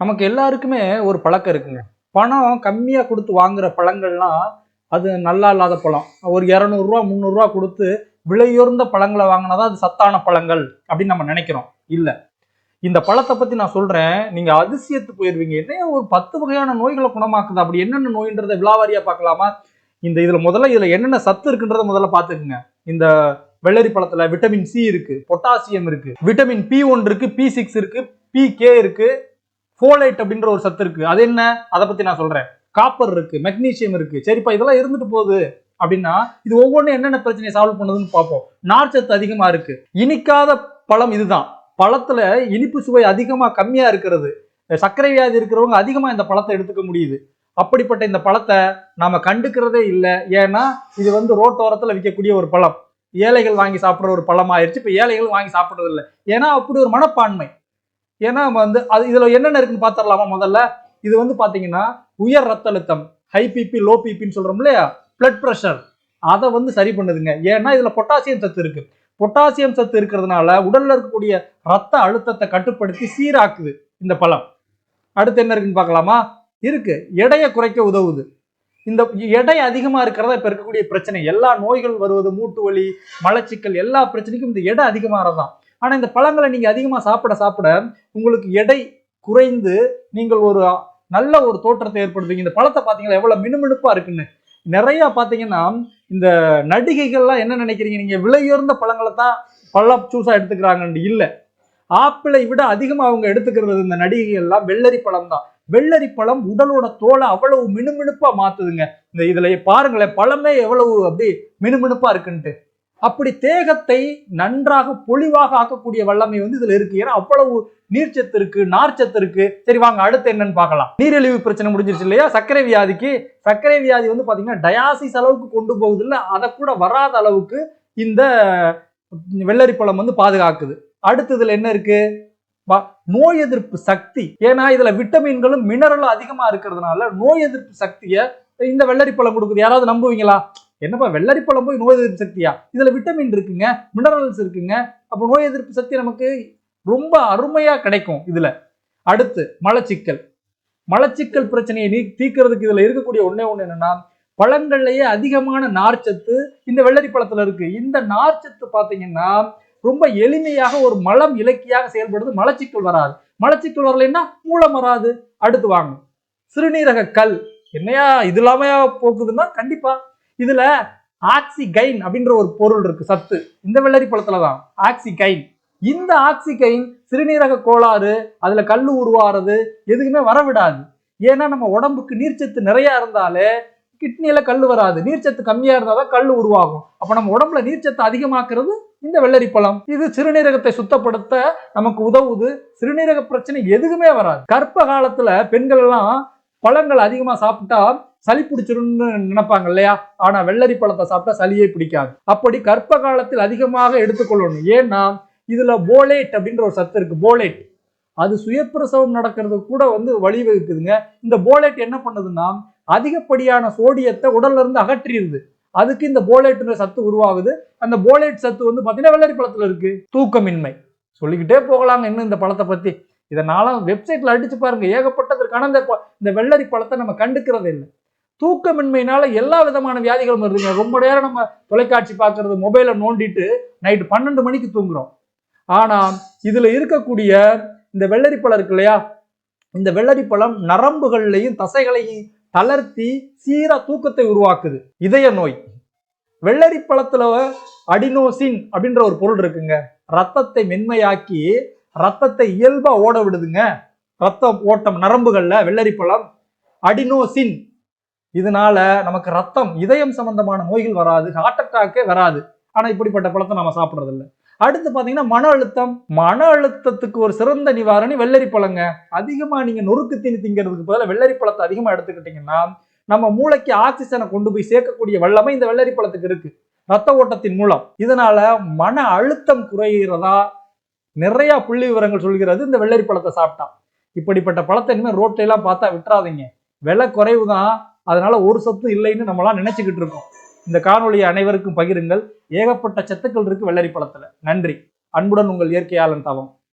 நமக்கு எல்லாருக்குமே ஒரு பழக்கம் இருக்குங்க. பணம் கம்மியாக கொடுத்து வாங்குற பழங்கள்லாம் அது நல்லா இல்லாத பழம். ஒரு இரநூறுவா முந்நூறுரூவா கொடுத்து விலையுயர்ந்த பழங்களை வாங்கினாதான் அது சத்தான பழங்கள் அப்படின்னு நம்ம நினைக்கிறோம். இல்லை. இந்த பழத்தை பற்றி நான் சொல்கிறேன் நீங்கள் அதிசயத்து போயிடுவீங்க என்ன ஒரு பத்து வகையான நோய்களை குணமாக்குது? அப்படி என்னென்ன நோயின்றதை விழாவாரியாக பார்க்கலாமா? இந்த இதில் முதல்ல இதில் என்னென்ன சத்து இருக்குன்றத முதல்ல பார்த்துக்குங்க. இந்த வெள்ளரி பழத்தில் விட்டமின் சி இருக்குது பொட்டாசியம் இருக்குது விட்டமின் பி ஒன் இருக்குது பி சிக்ஸ் இருக்குது பி கே இருக்குது ஃபோலைட் அப்படின்ற ஒரு சத்து இருக்கு. அது என்ன? அதை பத்தி நான் சொல்றேன். காப்பர் இருக்கு மெக்னீசியம் இருக்கு. சரிப்பா இதெல்லாம் இருந்துட்டு போகுது அப்படின்னா இது ஒவ்வொன்றும் என்னென்ன பிரச்சனையை சால்வ் பண்ணுதுன்னு பார்ப்போம். நார்ச்சத்து அதிகமா இருக்கு. இனிக்காத பழம் இதுதான். பழத்துல இனிப்பு சுவை அதிகமா கம்மியா இருக்கிறது. சர்க்கரை வியாதி இருக்கிறவங்க அதிகமா இந்த பழத்தை எடுத்துக்க முடியுது. அப்படிப்பட்ட இந்த பழத்தை நாம கண்டுக்கிறதே இல்லை. ஏன்னா இது வந்து ரோட்டோரத்துல விற்கக்கூடிய ஒரு பழம். ஏழைகள் வாங்கி சாப்பிட்ற ஒரு பழம் ஆயிடுச்சு இப்போ ஏழைகள் வாங்கி சாப்பிட்றது இல்லை ஏன்னா அப்படி ஒரு மனப்பான்மை. ஏன்னா வந்து அது இதில் என்னென்ன இருக்குன்னு பார்த்துடலாமா முதல்ல? இது வந்து பார்த்தீங்கன்னா உயர் ரத்த அழுத்தம் ஹை பிபி லோ பிபின்னு சொல்கிறோம் இல்லையா? பிளட் ப்ரெஷர் அதை வந்து சரி பண்ணுதுங்க. ஏன்னா இதில் பொட்டாசியம் சத்து இருக்குது பொட்டாசியம் சத்து இருக்கிறதுனால உடலில் இருக்கக்கூடிய ரத்த அழுத்தத்தை கட்டுப்படுத்தி சீராக்குது இந்த பழம். அடுத்து என்ன இருக்குன்னு பார்க்கலாமா இருக்கு. எடையை குறைக்க உதவுது. இந்த எடை அதிகமாக இருக்கிறதா இப்போ இருக்கக்கூடிய பிரச்சனை. எல்லா நோய்கள் வருவது மூட்டு வலி மலச்சிக்கல் எல்லா பிரச்சனைக்கும் இந்த எடை அதிகமாகறதான் ஆனால் இந்த பழங்களை நீங்கள் அதிகமாக சாப்பிட சாப்பிட உங்களுக்கு எடை குறைந்து நீங்கள் ஒரு நல்ல ஒரு தோற்றத்தை ஏற்படுத்துவீங்க. இந்த பழத்தை பார்த்தீங்களா எவ்வளோ மினுமினுப்பாக இருக்குன்னு. நிறைய பார்த்தீங்கன்னா இந்த நடிகைகள்லாம் என்ன நினைக்கிறீங்க? நீங்க விலையுயர்ந்த பழங்களை தான் பழம் சூஸாக எடுத்துக்கிறாங்கன்னு இல்லை. ஆப்பிளை விட அதிகமாக அவங்க எடுத்துக்கிறது இந்த நடிகைகள்லாம் வெள்ளரி பழம் தான். வெள்ளரி பழம் உடலோட தோலை அவ்வளவு மினுமினுப்பாக மாற்றுதுங்க இந்த இதில் பாருங்களேன் பழமே எவ்வளவு அப்படி மினுமினுப்பாக இருக்குன்ட்டு. அப்படி தேகத்தை நன்றாக பொலிவாக ஆக்கக்கூடிய வல்லமை வந்து இதுல இருக்கு. ஏன்னா அவ்வளவு நீர்ச்சத்து இருக்கு நார்ச்சத்து இருக்கு சரி வாங்க அடுத்து என்னன்னு பார்க்கலாம். நீரிழிவு பிரச்சனை முடிஞ்சிருச்சு இல்லையா? சர்க்கரை வியாதிக்கு. சர்க்கரை வியாதி வந்து பாத்தீங்கன்னா டயாசிஸ் அளவுக்கு கொண்டு போகுது இல்ல அதை கூட வராத அளவுக்கு இந்த வெள்ளரி பழம் வந்து பாதுகாக்குது. அடுத்து இதுல என்ன இருக்கு? நோய் எதிர்ப்பு சக்தி. ஏன்னா இதுல விட்டமின்களும் மினரலும் அதிகமா இருக்கிறதுனால நோய் எதிர்ப்பு சக்தியை இந்த வெள்ளரி பழம் கொடுக்குது. யாராவது நம்புவீங்களா? என்னப்பா வெள்ளரி பழம் போய் நோய் எதிர்ப்பு சக்தியா? இதில் விட்டமின் இருக்குங்க மினரல்ஸ் இருக்குங்க. அப்போ நோய் எதிர்ப்பு சக்தி நமக்கு ரொம்ப அருமையாக கிடைக்கும் இதில். அடுத்து மலச்சிக்கல். மலச்சிக்கல் பிரச்சனையை நீ தீக்கிறதுக்கு இதில் இருக்கக்கூடிய ஒன்றே ஒன்று என்னென்னா பழங்கள்லேயே அதிகமான நார்ச்சத்து இந்த வெள்ளரி பழத்தில் இருக்குது இந்த நார்ச்சத்து பார்த்தீங்கன்னா ரொம்ப எளிமையாக ஒரு மலம் இலக்கியாக செயல்படுது மலச்சிக்கல் வராது. மலச்சிக்கல் வரலைன்னா மூலம் வராது. அடுத்து வாங்க. சிறுநீரக கல். என்னையா இது இல்லாமையா போக்குதுன்னா கண்டிப்பாக இதுல ஆக்சிகைன் அப்படின்ற ஒரு பொருள் இருக்கு சத்து. இந்த வெள்ளரி பழத்துல தான் ஆக்சிகைன். இந்த ஆக்சிகைன் சிறுநீரக கோளாறு அதுல கல் உருவாறது எதுக்குமே வரவிடாது. ஏன்னா நம்ம உடம்புக்கு நீர்ச்சத்து நிறைய இருந்தாலே கிட்னியில கல் வராது. நீர்ச்சத்து கம்மியா இருந்தாதான் கல் உருவாகும். அப்ப நம்ம உடம்புல நீர்ச்சத்து அதிகமாக்குறது இந்த வெள்ளரி பழம். இது சிறுநீரகத்தை சுத்தப்படுத்த நமக்கு உதவுது. சிறுநீரக பிரச்சனை எதுக்குமே வராது. கர்ப்ப காலத்துல பெண்கள் எல்லாம் பழங்கள் அதிகமா சாப்பிட்டா சளி பிடிச்சிரும்னு நினைப்பாங்க இல்லையா? ஆனா வெள்ளரி பழத்தை சாப்பிட்டா சளியே பிடிக்காது. அப்படி கர்ப்ப காலத்தில் அதிகமாக எடுத்துக்கொள்ளணும். ஏன்னா இதுல போலேட் அப்படின்ற ஒரு சத்து இருக்கு. போலேட். அது சுயப்பிரசவம் நடக்கிறது கூட வந்து வழிவகுக்குதுங்க. இந்த போலேட் என்ன பண்ணுதுன்னா அதிகப்படியான சோடியத்தை உடல்ல இருந்து அகற்றிடுது அதுக்கு இந்த போலேட்ன்ற சத்து உருவாகுது. அந்த போலேட் சத்து வந்து பார்த்தீங்கன்னா வெள்ளரி பழத்தில் இருக்கு. தூக்கமின்மை. சொல்லிக்கிட்டே போகலாங்க இன்னும் இந்த பழத்தை பத்தி. இதனால வெப்சைட்ல அடிச்சு பாருங்க. ஏகப்பட்டதற்கான இந்த இந்த வெள்ளரி பழத்தை நம்ம கண்டுக்கிறதே இல்லை. தூக்கமின்மையினால எல்லா விதமான வியாதிகளும் வருதுங்க. ரொம்ப நேரம் நம்ம தொலைக்காட்சி பார்க்கறது மொபைலை நோண்டிட்டு நைட்டு பன்னெண்டு மணிக்கு தூங்குறோம். ஆனால் இதில் இருக்கக்கூடிய இந்த வெள்ளரிப்பழம் இருக்கு இல்லையா? இந்த வெள்ளரிப்பழம் நரம்புகள்லையும் தசைகளையும் தளர்த்தி சீரா தூக்கத்தை உருவாக்குது. இதய நோய். வெள்ளரி பழத்துல அடினோசின் அப்படின்ற ஒரு பொருள் இருக்குங்க. ரத்தத்தை மென்மையாக்கி ரத்தத்தை இயல்பா ஓட விடுதுங்க. ரத்த ஓட்டம் நரம்புகள்ல வெள்ளரி பழம் அடினோசின் இதனால நமக்கு ரத்தம் இதயம் சம்பந்தமான நோய்கள் வராது ஹார்ட் அட்டாக்கே வராது. ஆனா இப்படிப்பட்ட பழத்தை நம்ம சாப்பிட்றது இல்லை அடுத்து பார்த்தீங்கன்னா மன அழுத்தம். மன அழுத்தத்துக்கு ஒரு சிறந்த நிவாரணி வெள்ளரி பழங்க. அதிகமாக நீங்கள் நொறுக்கு தீனி திங்கிறதுக்கு பதிலாக வெள்ளரி பழத்தை அதிகமாக எடுத்துக்கிட்டிங்கன்னா நம்ம மூளைக்கு ஆக்சிஜனை கொண்டு போய் சேர்க்கக்கூடிய வல்லமை இந்த வெள்ளரி பழத்துக்கு இருக்கு. ரத்த ஓட்டத்தின் மூலம். இதனால மன அழுத்தம் குறைகிறதா நிறைய புள்ளி விவரங்கள் சொல்கிறது இந்த வெள்ளரி பழத்தை சாப்பிட்டா. இப்படிப்பட்ட பழத்தை இனிமேல் ரோட்ல எல்லாம் பார்த்தா விட்டுறாதீங்க. விலை குறைவு தான் அதனால ஒரு சத்து இல்லைன்னு நம்மளாம் நினைச்சுக்கிட்டு இருக்கோம். இந்த காணொலியை அனைவருக்கும் பகிருங்கள். ஏகப்பட்ட சத்துக்கள் இருக்கு வெள்ளரி பழத்துல நன்றி. அன்புடன் உங்கள் இயற்கையாளன் தவம்.